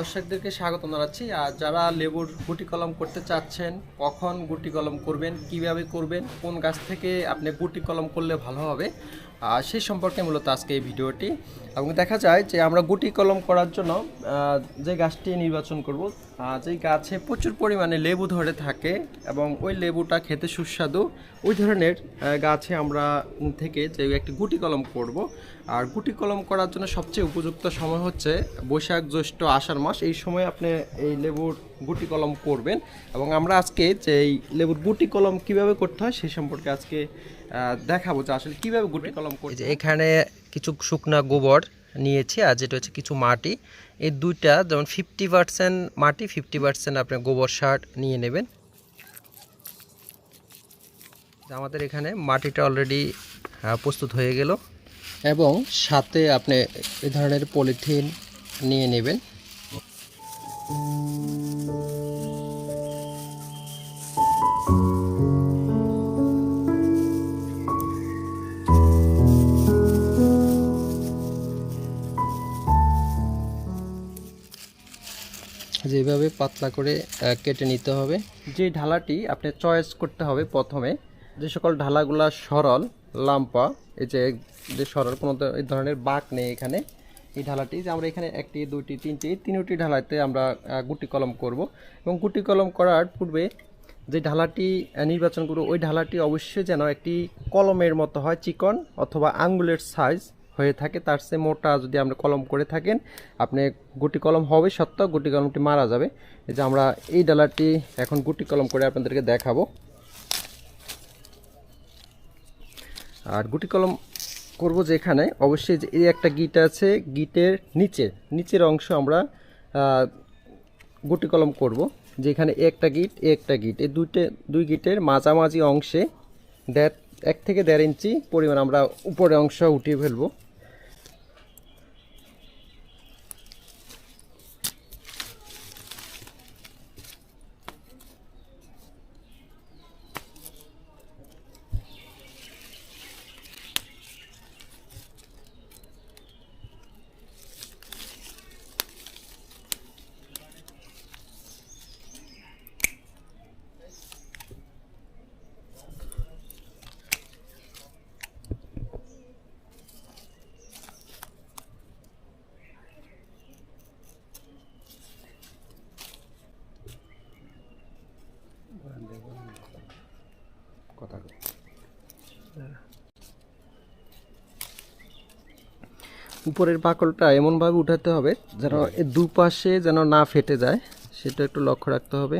দর্শকদেরকে স্বাগত জানাচ্ছি। আর যারা লেবুর গুটি কলম করতে চাচ্ছেন, কখন গুটি কলম করবেন, কীভাবে করবেন, কোন গাছ থেকে আপনি গুটি কলম করলে ভালো হবে সেই সম্পর্কে মূলত আজকে এই ভিডিওটি। এবং দেখা যায় যে আমরা গুটি কলম করার জন্য যে গাছটি নির্বাচন করব যেই গাছে প্রচুর পরিমাণে লেবু ধরে থাকে এবং ওই লেবুটা খেতে সুস্বাদু, ওই ধরনের গাছে আমরা থেকে যে একটি গুটি কলম করব। আর গুটি কলম করার জন্য সবচেয়ে উপযুক্ত সময় হচ্ছে বৈশাখ জ্যৈষ্ঠ আষাঢ় মাস। এই সময় আপনি এই লেবুর গুটি কলম করবেন এবং আমরা আজকে যে এই লেবুর গুটি কলম কীভাবে করতে হয় সেই সম্পর্কে আজকে দেখাবো যে আসলে কীভাবে গুটি কলম করতে যে এখানে কিছু শুকনা গোবর নিয়েছি আর যেটা হচ্ছে কিছু মাটি। এই দুইটা যেমন ফিফটি পার্সেন্ট মাটি ফিফটি পার্সেন্ট আপনি গোবর সার নিয়ে নেবেন। আমাদের এখানে মাটিটা অলরেডি প্রস্তুত হয়ে গেল। এবং সাথে আপনি এ ধরনের পলিথিন নিয়ে নেবেন। যেভাবে পাতলা করে কেটে নিতে হবে। যে ঢালাটি আপনি চয়েস করতে হবে প্রথমে, যে সকল ঢালাগুলা সরল, লাম্পা, এই যে যে সরল কোনো এই ধরনের বাঁক নেই এখানে, এই ঢালাটি যে আমরা এখানে একটি, দুইটি, তিনটি তিনটি ঢালাতে আমরা গুটি কলম করব। এবং গুটি কলম করার পূর্বে যে ঢালাটি নির্বাচন করব, ওই ঢালাটি অবশ্যই যেন একটি কলমের মতো হয়, চিকন অথবা আঙ্গুলের সাইজ হয়ে থাকে, তার চেয়ে মোটা যদি আমরা কলম করে থাকেন, আপনি গুটি কলম হবে সত্ত্বেও গুটি কলমটি মারা যাবে। এই যে আমরা এই ডালাটি এখন গুটি কলম করে আপনাদেরকে দেখাবো। আর গুটি কলম করব যেখানে অবশ্যই যে এই একটা গিট আছে, গিটের নিচে, নিচের অংশ আমরা গুটি কলম করব। যেখানে একটা গিট একটা গিট, এই দুইটে, দুই গিটের মাঝামাঝি অংশে দেড়, এক থেকে দেড় ইঞ্চি পরিমাণ আমরা উপরে অংশ উঠিয়ে ফেলব। উপরের বাকলটা এমনভাবে উঠাতে হবে যেন দুপাশে যেন না ফেটে যায়। সেটা একটু লক্ষ্য রাখতে হবে।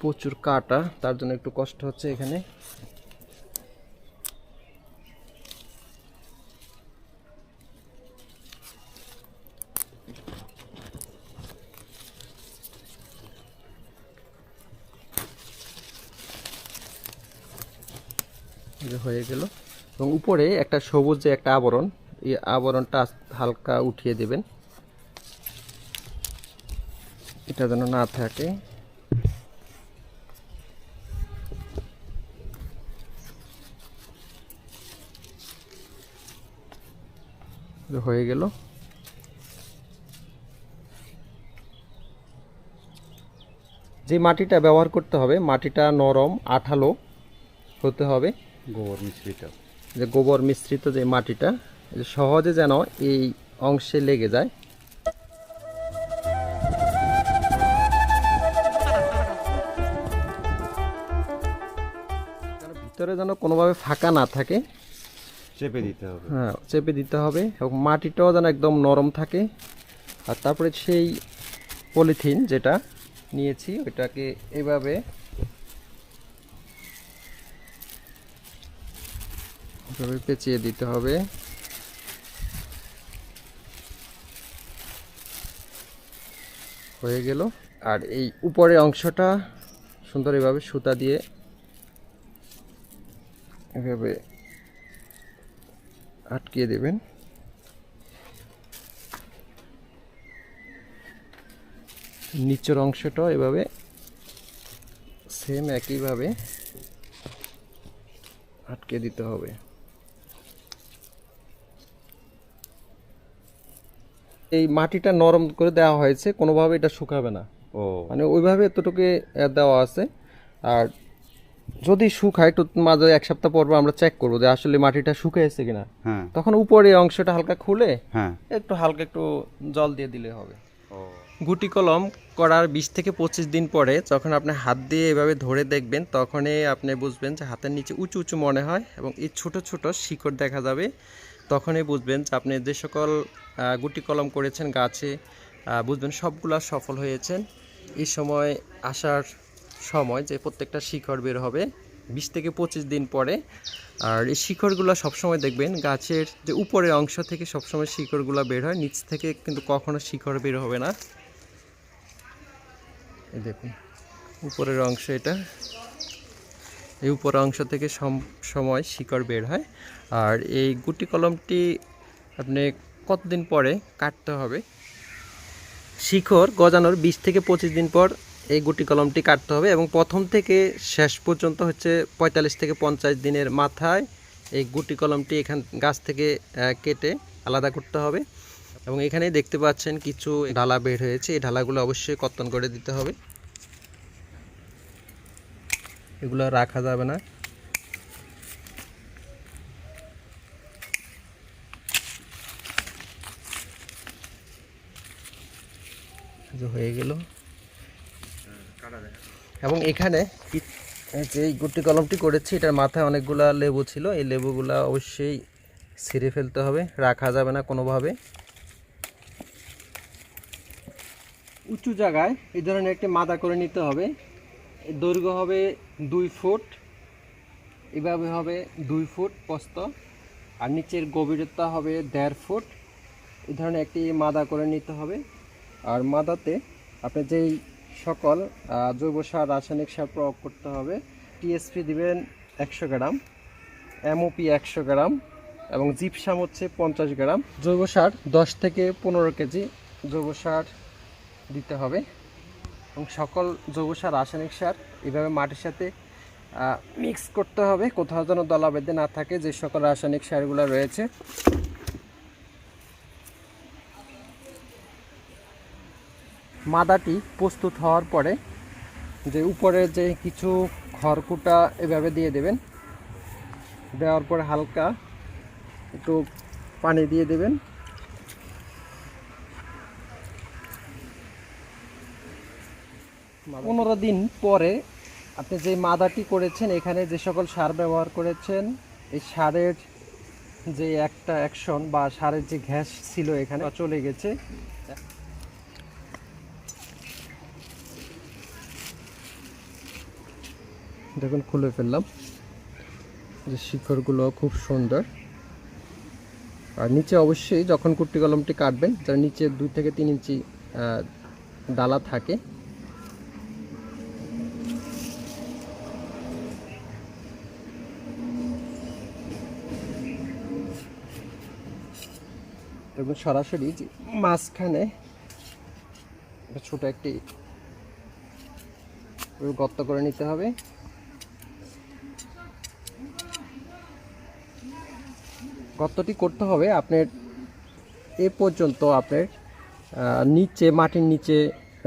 প্রচুর কাটা তার জন্য একটু কষ্ট হচ্ছে এখানে। হয়ে গেল। এবং উপরে একটা সবুজ যে একটা আবরণ, এই আবরণটা হালকা উঠিয়ে দেবেন। এটা যেন না থাকে। হয়ে গেল। যে মাটিটা ব্যবহার করতে হবে, মাটিটা নরম, আঠালো হতে হবে। গোবর মিশ্রিত। যে গোবর মিশ্রিত যে মাটিটা সহজে যেন এই অংশে লেগে যায়। ভিতরে যেন কোনোভাবে ফাঁকা না থাকে। চেপে দিতে হবে। হ্যাঁ চেপে দিতে হবে এবং মাটিটাও যেন একদম নরম থাকে। আর তারপরে সেই পলিথিন যেটা নিয়েছি ওইটাকে এভাবে এভাবে পেঁচিয়ে দিতে হবে। হয়ে গেল। আর এই উপরের অংশটা সুন্দর এভাবে সুতা দিয়ে এভাবে আটকিয়ে দেবেন। নিচের অংশটাও এভাবে সেম একইভাবে আটকে দিতে হবে। এই মাটিটা নরম করে দেওয়া হয়েছে কোনোভাবে এটা শুকাবে না। ও। মানে ওইভাবে এতটুকু দেওয়া আছে। আর যদি শুকায় একটু মাঝে এক সপ্তাহ পর আমরা চেক করব যে আসলে মাটিটা শুকিয়েছে কিনা। হ্যাঁ। তখন উপরে অংশটা হালকা খুলে হ্যাঁ। একটু হালকা একটু জল দিয়ে দিলে হবে। গুটি কলম করার বিশ থেকে পঁচিশ দিন পরে যখন আপনি হাত দিয়ে এভাবে ধরে দেখবেন তখনই আপনি বুঝবেন যে হাতের নিচে উঁচু উঁচু মনে হয় এবং এই ছোট ছোট শিকড় দেখা যাবে। তখনই বুঝবেন যে আপনি যে সকল গুটি কলম করেছেন গাছে বুঝবেন সবগুলা সফল হয়েছেন। এই সময় আসার সময় যে প্রত্যেকটা শিকড় বের হবে বিশ থেকে পঁচিশ দিন পরে। আর এই শিকড়গুলো সবসময় দেখবেন গাছের যে উপরের অংশ থেকে সবসময় শিকড়গুলো বের হয়, নিচ থেকে কিন্তু কখনো শিকড় বের হবে না। দেখুন, উপরের অংশ এটা। এই উপর অংশ থেকে সম, সময় শিকড় বের হয়। আর এই গুটি কলমটি আপনি কতদিন পরে কাটতে হবে? শিকড় গজানোর বিশ থেকে পঁচিশ দিন পর এই গুটি কলমটি কাটতে হবে এবং প্রথম থেকে শেষ পর্যন্ত হচ্ছে পঁয়তাল্লিশ থেকে পঞ্চাশ দিনের মাথায় এই গুটি কলমটি এখান, গাছ থেকে কেটে আলাদা করতে হবে। এবং এখানেই দেখতে পাচ্ছেন কিছু ঢালা বের হয়েছে। এই ঢালাগুলো অবশ্যই কর্তন করে দিতে হবে। এগুলো রাখা যাবে না। হয়ে গেল। এবং এখানে যে গুটি কলমটি করেছি, এটার মাথায় অনেকগুলা লেবু ছিল। এই লেবুগুলা অবশ্যই ছিঁড়ে ফেলতে হবে, রাখা যাবে না কোনোভাবে। উঁচু জায়গায় এই ধরনের একটি মাদা করে নিতে হবে। দৈর্ঘ্য হবে দুই ফুট, এভাবে হবে দুই ফুট প্রস্থ, আর নিচের গভীরতা হবে দেড় ফুট। এই ধরনের একটি মাদা করে নিতে হবে। আর মাদাতে আপনি যেই সকল জৈব সার, রাসায়নিক সার প্রয়োগ করতে হবে, টিএসপি দিবেন একশো গ্রাম, এমওপি একশো গ্রাম এবং জিপসাম হচ্ছে পঞ্চাশ গ্রাম। জৈব সার দশ থেকে পনেরো কেজি জৈব সার দিতে হবে। এবং সকল জৈব সার রাসায়নিক সার এভাবে মাটির সাথে মিক্স করতে হবে। কোথাও যেন দলা বেঁধে না থাকে, যে সকল রাসায়নিক সারগুলো রয়েছে। মাদাটি প্রস্তুত হওয়ার পরে যে উপরে যে কিছু খড়কুটা এভাবে দিয়ে দেবেন, দেওয়ার পরে হালকা একটু পানি দিয়ে দেবেন। পনেরো দিন পরে আপনি যে মাদাটি করেছেন, এখানে যে সকল সার ব্যবহার করেছেন, এই সারের যে একটা অ্যাকশন বা সারের যে ঘ্যাস ছিল এখানে চলে গেছে। দেখুন, খুলে ফেললাম। যে শিখরগুলো খুব সুন্দর। আর নিচে অবশ্যই যখন কুট্টি কলমটি কাটবেন যার নিচে দুই থেকে তিন ইঞ্চি ডালা থাকে। এবং সরাসরি মাঝখানে ছোট একটি গর্ত করে নিতে হবে। গর্তটি করতে হবে আপনার এ পর্যন্ত আপনার নিচে, মাটির নিচে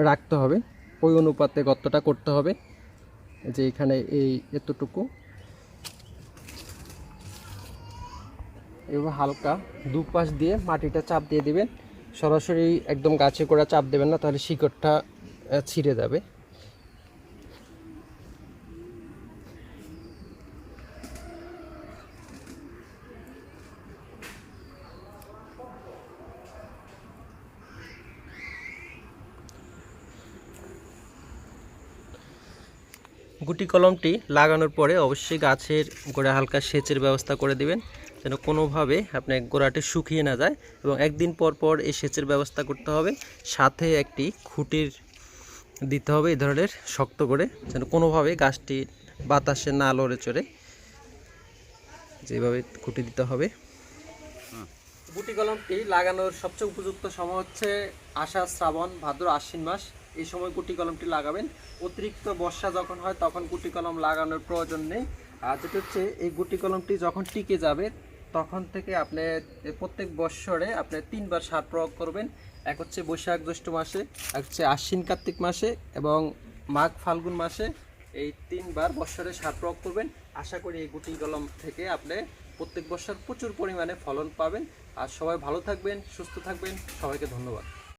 রাখতে হবে। ওই অনুপাতে গর্তটা করতে হবে যে এখানে এই এতটুকু। এবার হালকা দুপাশ দিয়ে মাটিটা চাপ দিয়ে দিবেন। সরাসরি একদম গাছে করে চাপ দেবেন না, তাহলে শিকড়টা ছিঁড়ে যাবে। গুটি কলমটি লাগানোর পরে অবশ্যই গাছের গোড়া হালকা সেচের ব্যবস্থা করে দিবেন। যেন কোনোভাবে আপনার গোড়াটি শুকিয়ে না যায় এবং একদিন পর পর এই সেচের ব্যবস্থা করতে হবে। সাথে একটি খুঁটির দিতে হবে এই ধরনের শক্ত করে, যেন কোনোভাবে গাছটি বাতাসে না লড়ে চড়ে। যেভাবে খুঁটি দিতে হবে। গুটি কলমটি লাগানোর সবচেয়ে উপযুক্ত সময় হচ্ছে আষাঢ়, শ্রাবণ, ভাদ্র, আশ্বিন মাস। এই সময় গুটি কলমটি লাগাবেন। অতিরিক্ত বর্ষা যখন হয়, তখন গুটি কলম লাগানোর প্রয়োজন নেই। আর যেটা হচ্ছে, এই গুটি কলমটি যখন টিকে যাবে তখন থেকে আপনি প্রত্যেক বৎসরে আপনি তিনবার সার প্রয়োগ করবেন। এক হচ্ছে বৈশাখ জ্যৈষ্ঠ মাসে, এক হচ্ছে আশ্বিন কার্তিক মাসে এবং মাঘ ফাল্গুন মাসে এই তিনবার বৎসরে সার প্রয়োগ করবেন। আশা করি এই গুটি কলম থেকে আপনি প্রত্যেক বৎসর প্রচুর পরিমাণে ফলন পাবেন। আর সবাই ভালো থাকবেন, সুস্থ থাকবেন। সবাইকে ধন্যবাদ।